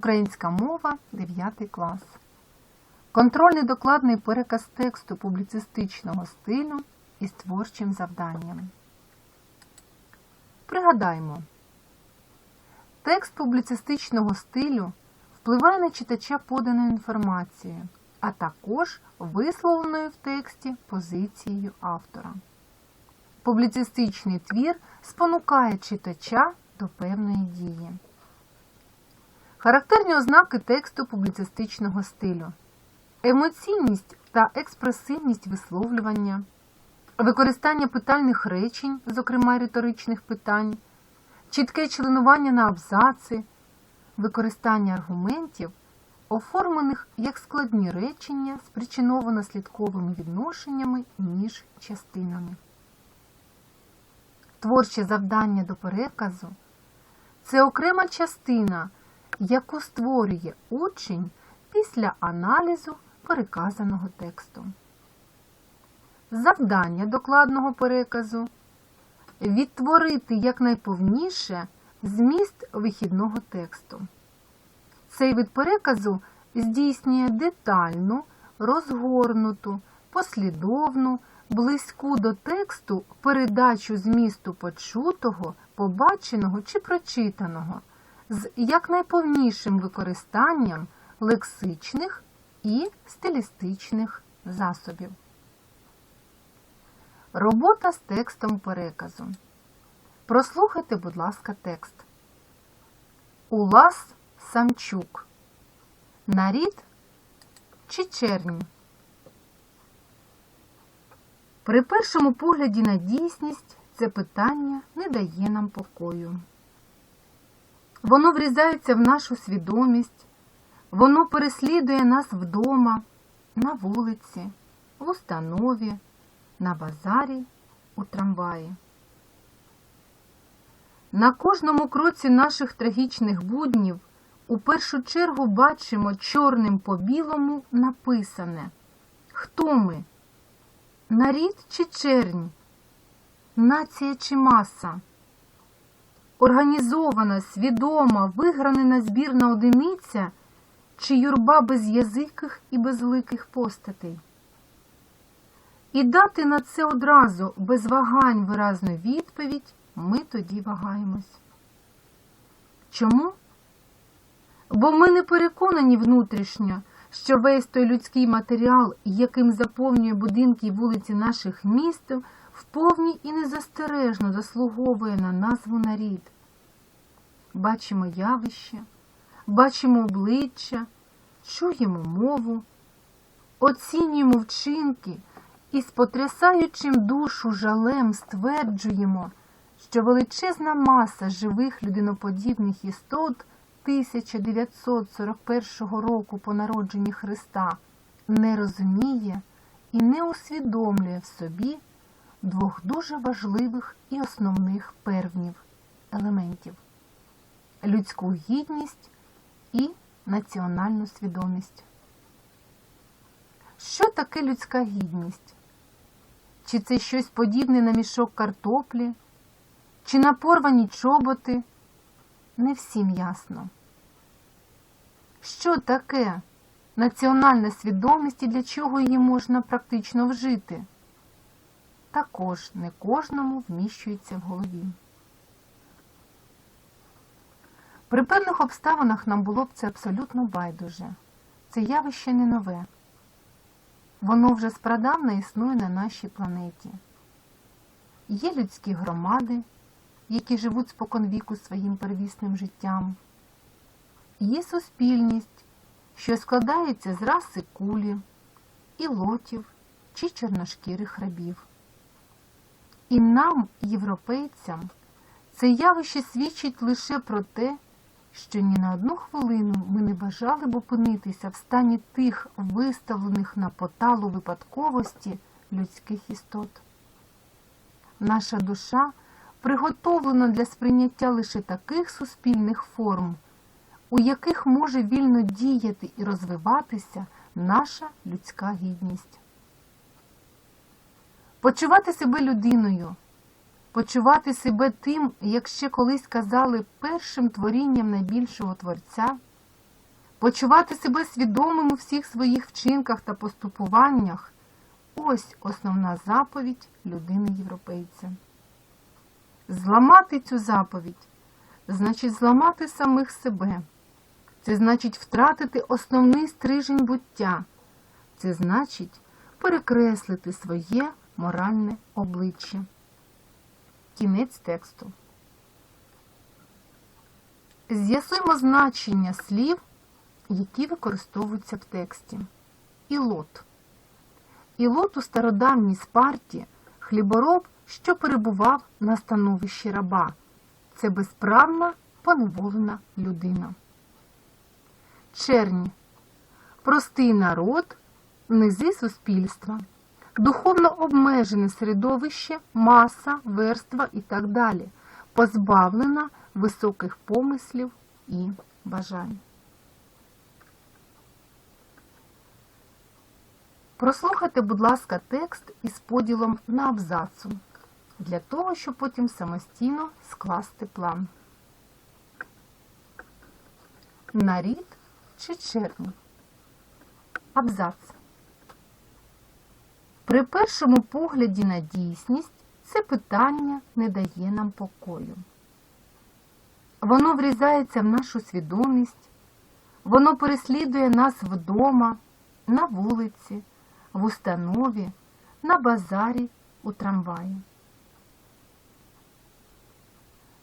Українська мова 9 клас. Контрольний докладний переказ тексту публіцистичного стилю із творчим завданням. Пригадаймо, текст публіцистичного стилю впливає на читача поданою інформацією, а також висловленою в тексті позицією автора. Публіцистичний твір спонукає читача до певної дії. Характерні ознаки тексту публіцистичного стилю. Емоційність та експресивність висловлювання, використання питальних речень, зокрема риторичних питань, чітке членування на абзаци, використання аргументів, оформлених як складні речення, спричиновано-слідковими відношеннями між частинами. Творче завдання до переказу. Це окрема частина, яку створює учень після аналізу переказаного тексту. Завдання докладного переказу відтворити якнайповніше зміст вихідного тексту. Цей вид переказу здійснює детальну, розгорнуту, послідовну, близьку до тексту передачу змісту почутого, побаченого чи прочитаного з якнайповнішим використанням лексичних і стилістичних засобів. Робота з текстом переказу. Прослухайте, будь ласка, текст. Улас Самчук. Нарід чи чернь? При першому погляді на дійсність це питання не дає нам покою. Воно врізається в нашу свідомість, воно переслідує нас вдома, на вулиці, в установі, на базарі, у трамваї. На кожному кроці наших трагічних буднів у першу чергу бачимо чорним по білому написане Хто ми? Нарід чи чернь? Нація чи маса? Організована, свідома, вигранена збірна одиниця чи юрба безязиких і безликих постатей? І дати на це одразу без вагань виразну відповідь ми тоді вагаємось. Чому? Бо ми не переконані внутрішньо, що весь той людський матеріал, яким заповнює будинки й вулиці наших міст, вповні і незастережно заслуговує на назву нарід. Бачимо явище, бачимо обличчя, чуємо мову, оцінюємо вчинки і з потрясаючим душу жалем стверджуємо, що величезна маса живих людиноподібних істот 1941 року по народженні Христа не розуміє і не усвідомлює в собі двох дуже важливих і основних первнів елементів людську гідність і національну свідомість. Що таке людська гідність? Чи це щось подібне на мішок картоплі, чи на порвані чоботи? Не всім ясно. Що таке національна свідомість і для чого її можна практично вжити? Також не кожному вміщується в голові. При певних обставинах нам було б це абсолютно байдуже. Це явище не нове. Воно вже спрадавна існує на нашій планеті. Є людські громади, які живуть споконвіку своїм первісним життям. Є суспільність, що складається з раси кулі, ілотів чи чорношкірих рабів. І нам, європейцям, це явище свідчить лише про те, що ні на одну хвилину ми не бажали б опинитися в стані тих виставлених на поталу випадковості людських істот. Наша душа приготовлена для сприйняття лише таких суспільних форм, у яких може вільно діяти і розвиватися наша людська гідність. Почувати себе людиною, почувати себе тим, як ще колись казали, першим творінням найбільшого Творця, почувати себе свідомим у всіх своїх вчинках та поступуваннях ось основна заповідь людини європейця. Зламати цю заповідь значить зламати самих себе. Це значить втратити основний стрижень буття. Це значить перекреслити своє моральне обличчя. Кінець тексту. З'ясуємо значення слів, які використовуються в тексті. Ілот. Ілот у стародавній Спарті хлібороб, що перебував на становищі раба. Це безправна поневолена людина. Черні. Простий народ, низи суспільства, духовно обмежене середовище, маса, верства і так далі, позбавлена високих помислів і бажань. Прослухайте, будь ласка, текст із поділом на абзацу, для того, щоб потім самостійно скласти план. Нарід чи чернь? Абзац. При першому погляді на дійсність це питання не дає нам покою. Воно врізається в нашу свідомість, воно переслідує нас вдома, на вулиці, в установі, на базарі, у трамваї.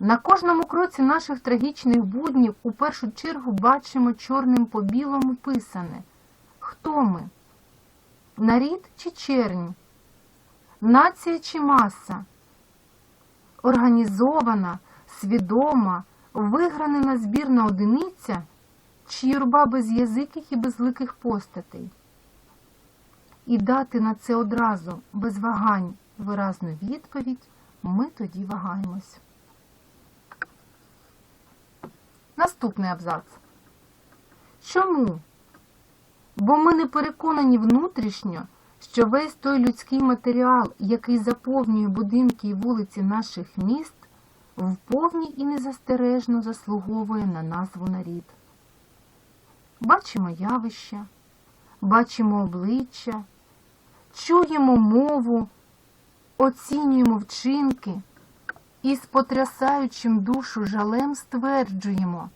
На кожному кроці наших трагічних буднів у першу чергу бачимо чорним по білому писане. Хто ми? Нарід чи чернь? Нація чи маса? Організована, свідома, вигранена збірна одиниця чи юрба без язиких і безликих постатей? І дати на це одразу без вагань виразну відповідь ми тоді вагаємось. Наступний абзац. Чому? Бо ми не переконані внутрішньо, що весь той людський матеріал, який заповнює будинки і вулиці наших міст, вповні і незастережно заслуговує на назву нарід. Бачимо явища, бачимо обличчя, чуємо мову, оцінюємо вчинки і з потрясаючим душу жалем стверджуємо,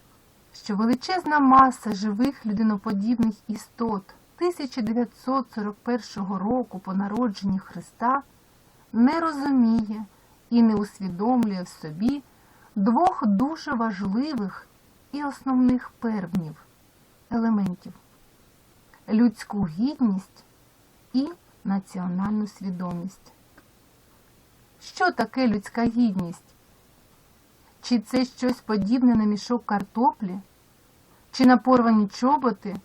що величезна маса живих людиноподібних істот 1941 року по народженні Христа не розуміє і не усвідомлює в собі двох дуже важливих і основних первнів елементів людську гідність і національну свідомість. Що таке людська гідність? Чи це щось подібне на мішок картоплі? Чи на порвані чоботи?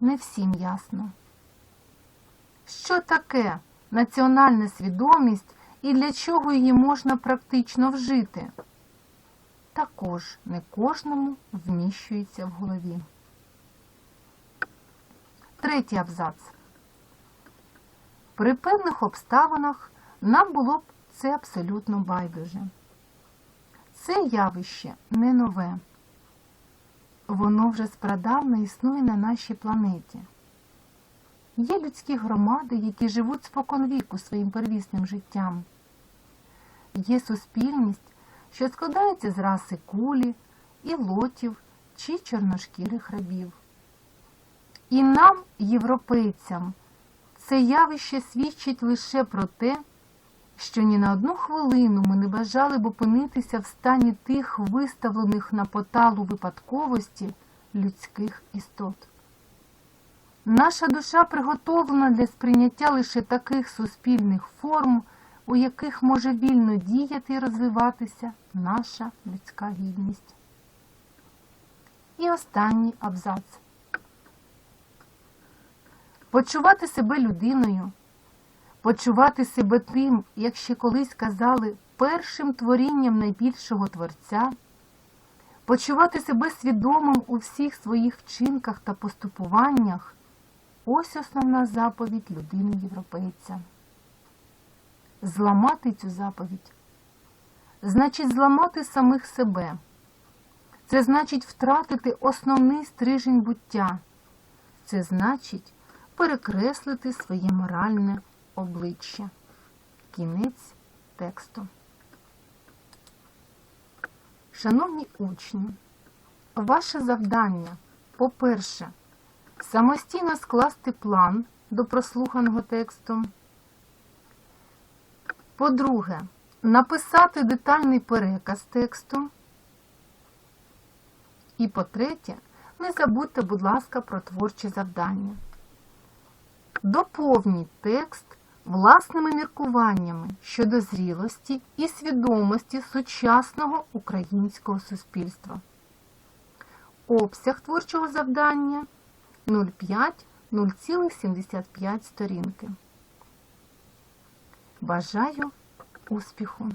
Не всім ясно. Що таке національна свідомість і для чого її можна практично вжити? Також не кожному вміщується в голові. Третій абзац. При певних обставинах нам було б це абсолютно байдуже. Це явище не нове. Воно вже спрадавно існує на нашій планеті. Є людські громади, які живуть споконвіку своїм первісним життям. Є суспільність, що складається з раси кулі, ілотів чи чорношкірих рабів. І нам, європейцям, це явище свідчить лише про те, що ні на одну хвилину ми не бажали б опинитися в стані тих виставлених на поталу випадковості людських істот. Наша душа приготовлена для сприйняття лише таких суспільних форм, у яких може вільно діяти і розвиватися наша людська гідність. І останній абзац. Почувати себе людиною, почувати себе тим, як ще колись казали, першим творінням найбільшого Творця, почувати себе свідомим у всіх своїх вчинках та поступуваннях ось основна заповідь людини європейця. Зламати цю заповідь значить зламати самих себе. Це значить втратити основний стрижень буття. Це значить перекреслити своє моральне обличчя. Кінець тексту. Шановні учні, ваше завдання, по-перше, самостійно скласти план до прослуханого тексту. По-друге, написати детальний переказ тексту. І по-третє, не забудьте, будь ласка, про творчі завдання. Доповніть текст власними міркуваннями щодо зрілості і свідомості сучасного українського суспільства. Обсяг творчого завдання 0,5-0,75 сторінки. Бажаю успіху!